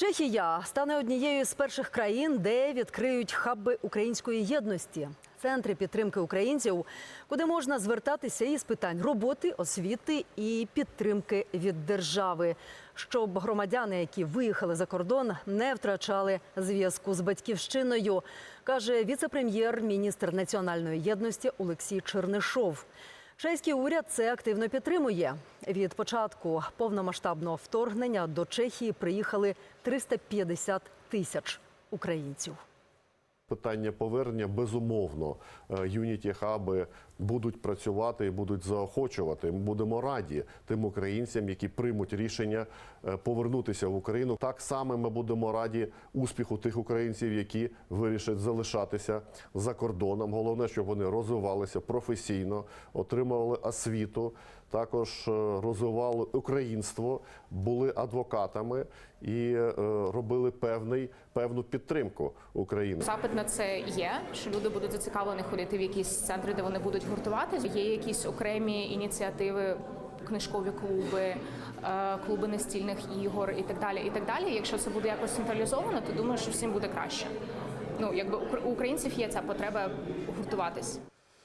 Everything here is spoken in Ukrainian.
Чехія стане однією з перших країн, де відкриють хаби української єдності, центри підтримки українців, куди можна звертатися із питань роботи, освіти і підтримки від держави, щоб громадяни, які виїхали за кордон, не втрачали зв'язку з батьківщиною, каже віце-прем'єр, міністр національної єдності Олексій Чернишов. Чеський уряд це активно підтримує. Від початку повномасштабного вторгнення до Чехії приїхали 350 тисяч українців. Питання повернення безумовно. Е, Юніті хаби будуть працювати і будуть заохочувати. Ми будемо раді тим українцям, які приймуть рішення е, повернутися в Україну. Так само ми будемо раді успіху тих українців, які вирішать залишатися за кордоном. Головне, щоб вони розвивалися професійно, отримували освіту, також е, розвивали українство, були адвокатами і е, робили певний певну підтримку України. Запит на це є, що люди будуть зацікавлені ходити в якісь центри, де вони будуть гуртувати. Є якісь окремі ініціативи, книжкові клуби, е, клуби настільних ігор і так далі. І так далі. Якщо це буде якось централізовано, то думаю, що всім буде краще. Ну якби у українців є ця потреба гуртуватись.